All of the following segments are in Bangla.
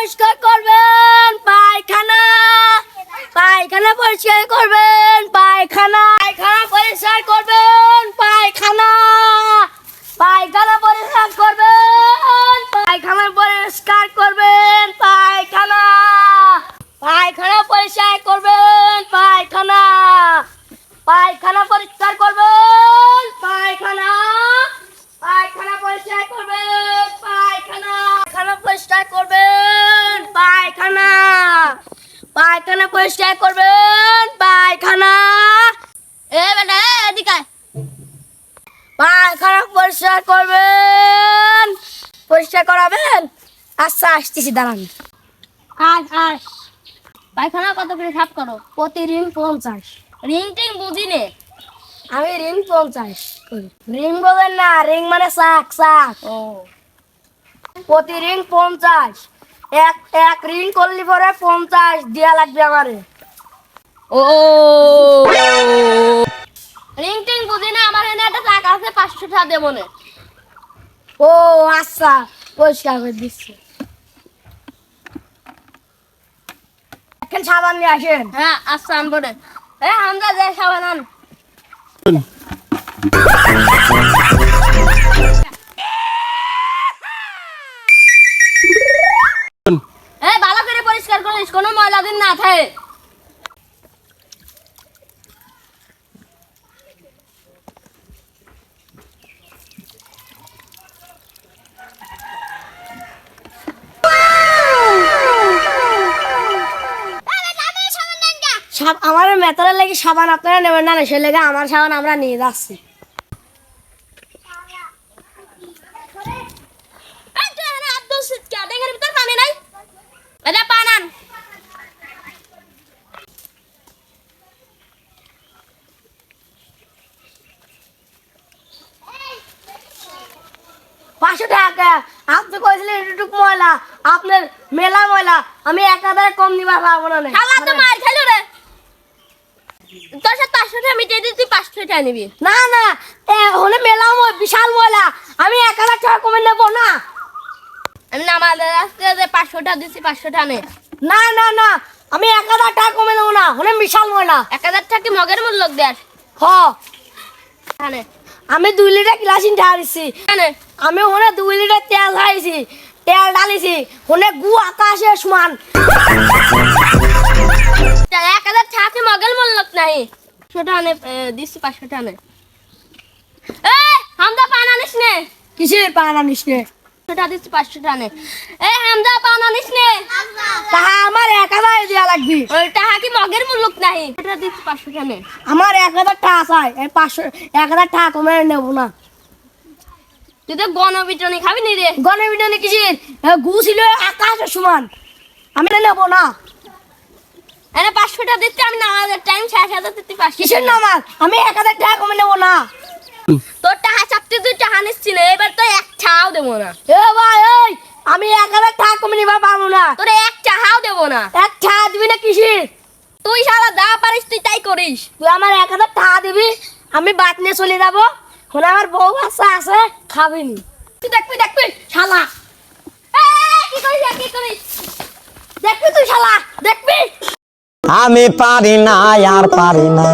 পরিষ্কার করবেন, পায়খানা। পায়খানা পরিষ্কার করবেন, পায়খানা। পায়খানা পরিষ্কার করবেন, পায়খানা। পায়খানা পরিষ্কার করবেন, পায়খানা পরিষ্কার করবেন, পায়খানা। পায়খানা পরিষ্কার করবেন, পায়খানা। পায়খানা পরিষ্কার করবেন, পায়খানা। পায়খানা পরিষ্কার করবেন, পায়খানা। পরিষ্কার করবেন। পায়খানা। পায়খানা পরিষ্কার করবেন পায়খানা। এ বেটা এদিকে পায়খানা পরিষ্কার করবেন পরিষ্কার করাবেন। আচ্ছা আসতেছি দাঁড়ান। আস আস পায়খানা কত করে সাফ করো? প্রতি রিং পঞ্চাশ। রিং টিং বুঝি নে আমি রিং পঞ্চাশ রিং বলেন না রিং মানে শাক শাক। ও। প্রতি রিং পঞ্চাশ। এক এক রিং করলি পরে পঞ্চাশ দেওয়া লাগবে আমারে। ও। রিং টিং বুঝি না আমার এনে একটা টাকা আছে পাঁচশো টাকা দেবো না। ও আচ্ছা পরিষ্কার করে দিচ্ছি। এখন সাবান নিয়ে আসেন। হ্যাঁ আচ্ছা আনব রে এ আমরা যে সাবান আন। পরিষ্কার করিস, কোনো ময়লা দিন না, থাকে। আমার মেতরের লাগি সাবান আপনারা নেবেন না সে লেগে আমার সাবান আমরা নিয়ে যাচ্ছি। পাঁচশো টাকা। আপনি কইছিলেন এটুকু ময়লা আপনার মেলা ময়লা। আমি এক হাজার কম নিবা পারব না। শালা তো মার খাইলো রে। তোর সাথে পাঁচশো টাকা মিটিয়ে দিই তুই পাঁচশো টাকা নিবি। না না এ হলে মেলা ময়- বিশাল ময়লা। আমি এক হাজার টাকা কমে নেব না। আমি না আমাদের আজকে যে পাঁচশো টাকা দিচ্ছি পাঁচশো টাকা নে। না না না আমি এক হাজার টাকা কমে নেব না। হলে বিশাল ময়লা। এক হাজার টাকা কি মগের মূল্য দেয় হ। হ্যাঁ আমি দুই লিটার গ্লাসিন ঢালিছি হ্যাঁ আমি ওখানে দুই লিটার তেল খাইছি তেল ঢালিছি ওখানে গু আকাশে সমান এক হাজার টাকা কি মগের মূল্য নাই। পাঁচশো টাকা নে এ, দিচ্ছি পাঁচশো টাকা নে এ হামদা পান আনিস নে? কিসের পান আনিস নে? দিচ্ছি এ হামদা পান আনিস নে? তাহা আমার এক হাজার দেওয়া লাগবে। কি মগের নাই? এটা দিচ্ছি পাঁচশো টাকা নে আমার এক হাজার টাকা চাই এই পাঁচশো এক হাজার টাকা কমে নেব না। তুই তো গণবিটনি খাবি নি রে? গণে বিটানে কিসের গু ছিল আকাশের সমান। আমি নেব না। এনে পাঁচশো টাকা দিচ্ছি আমি না হাজার টাইম দিচ্ছি পাঁচশো কিসের নামাজ? আমি এক হাজার টাকা কমে নেব না। তোর টাকা চাপতে তুই টাকা নিচ্ছি না এবার তো এক ছাও দেবো না। এ ভাই এই আমি এক হাজার টাকা কমে নিবা পারব না। তোর এক চাহাও দেবো না। এক টাকা দিবি না কিসের? তুই সারা যা পারিস তুই তাই করিস। তুই আমার এক হাজার টাকা দিবি আমি বাদ নিয়ে চলে যাব। হলে আমার বউ বাচ্চা আছে খাবেনি। তুই দেখবি দেখবি শালা। কি করিস কি করিস? দেখবি তুই শালা দেখবি? আমি পারি না আর পারি না।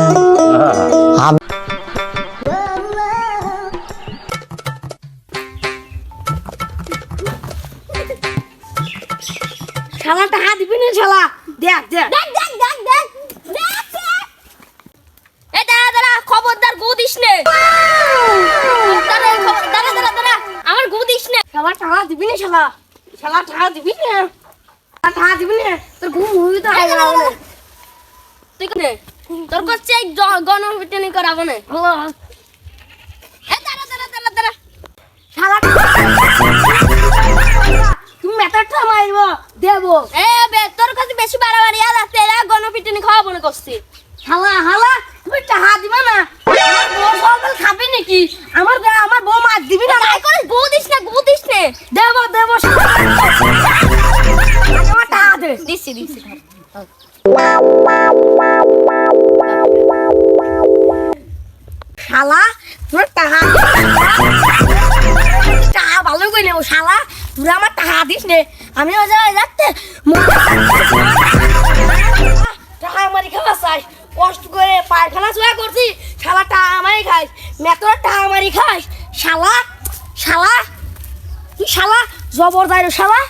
শালাটা হাত দিবি না শালা? দেখ দেখ। দেখ দেখ দেখ দেখ দাদা খবরদার গু দিস নে। শালা টাকা দিবি না শালা। শালা টাকা দিবি না। টাকা দিবি না। তোর ঘুম তো। তুই তোর গণপিটনি করাবো না। এ দাঁড়া দাঁড়া দাঁড়া দাঁড়া। শালা তুমি মেটারটা মারব দেবো। এ বে তোর কাছে বেশি বাড়াবাড়ি আর আছে। এরা গণপিটনি খাওয়াবো না করছি। শালা হালা তুমি টাকা দিবা না? আমার বউ সকাল খাবি নাকি? আমার গা- আমার বউ মাছ দিবি না না দেবো দেবো দিচ্ছি দিচ্ছি। শালা তোর টাকা টাকা ভালো করে নেব শালা। তুই আমার টাকা দিস নে। আমি ওই জায়গায় যাচ্ছে। টাকা আমারই খাওয়া চাই। কষ্ট করে পায়খানা চুয়া করছি। শালা টাকা আমারই খাইস। মেতর টাকা আমারই খাইস। শালা শালা। তুই শালা? জবরদারি শালা?